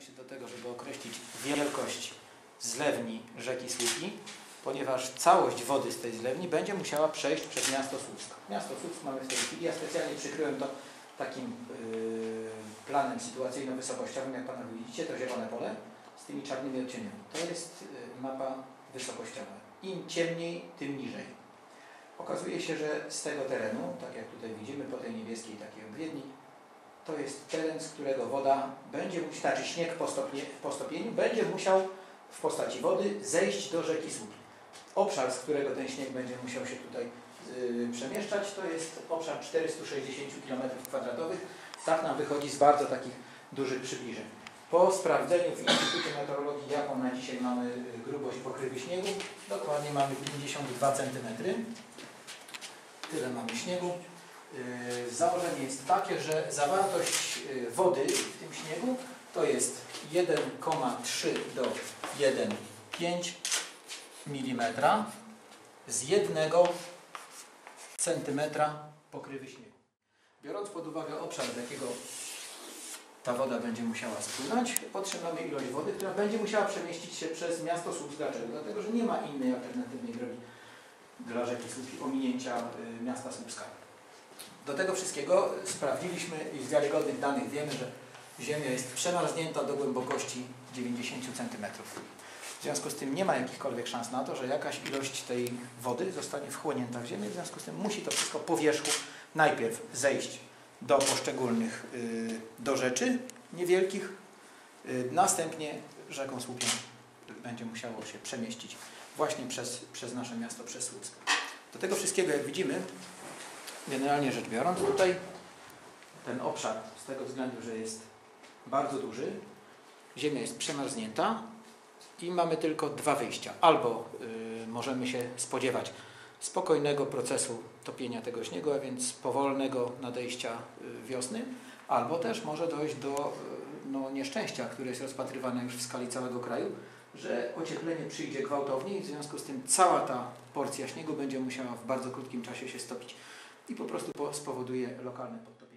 się do tego, żeby określić wielkość zlewni rzeki Słupki, ponieważ całość wody z tej zlewni będzie musiała przejść przez miasto Słupsk. Miasto Słupsk mamy w tej chwili, ja specjalnie przykryłem to takim yy, planem sytuacyjno-wysokościowym, jak Pana widzicie, to zielone pole z tymi czarnymi odcieniami. To jest yy, mapa wysokościowa. Im ciemniej, tym niżej. Okazuje się, że z tego terenu, tak jak tutaj widzimy po tej niebieskiej takiej obwiedni, to jest teren, z którego woda będzie znaczy śnieg po, stopnie, po stopieniu będzie musiał w postaci wody zejść do rzeki Słupki. Obszar, z którego ten śnieg będzie musiał się tutaj y, przemieszczać, to jest obszar 460 km2. Tak nam wychodzi z bardzo takich dużych przybliżeń. Po sprawdzeniu w Instytucie Meteorologii, jaką na dzisiaj mamy y, grubość pokrywy śniegu, dokładnie mamy 52 cm. Tyle mamy śniegu. Yy, Założenie jest takie, że zawartość yy, wody w tym śniegu to jest 1,3 do 1,5 mm z 1 cm pokrywy śniegu. Biorąc pod uwagę obszar, z jakiego ta woda będzie musiała spłynąć, otrzymamy ilość wody, która będzie musiała przemieścić się przez miasto Słupsk. Dlaczego? Dlatego, że nie ma innej alternatywnej drogi dla rzeki Słupki ominięcia y, miasta Słupska. Do tego wszystkiego sprawdziliśmy i z wiarygodnych danych wiemy, że Ziemia jest przemarznięta do głębokości 90 cm. W związku z tym nie ma jakichkolwiek szans na to, że jakaś ilość tej wody zostanie wchłonięta w Ziemię. W związku z tym musi to wszystko po wierzchu najpierw zejść do poszczególnych y, do rzeczy niewielkich, y, następnie rzeką Słupiem będzie musiało się przemieścić właśnie przez, przez nasze miasto, przez Słupsk. Do tego wszystkiego, jak widzimy, generalnie rzecz biorąc, tutaj ten obszar, z tego względu, że jest bardzo duży, ziemia jest przemarznięta i mamy tylko dwa wyjścia. Albo y, możemy się spodziewać spokojnego procesu topienia tego śniegu, a więc powolnego nadejścia y, wiosny, albo też może dojść do y, no, nieszczęścia, które jest rozpatrywane już w skali całego kraju, że ocieplenie przyjdzie gwałtownie i w związku z tym cała ta porcja śniegu będzie musiała w bardzo krótkim czasie się stopić i po prostu po- spowoduje lokalne podtopienie.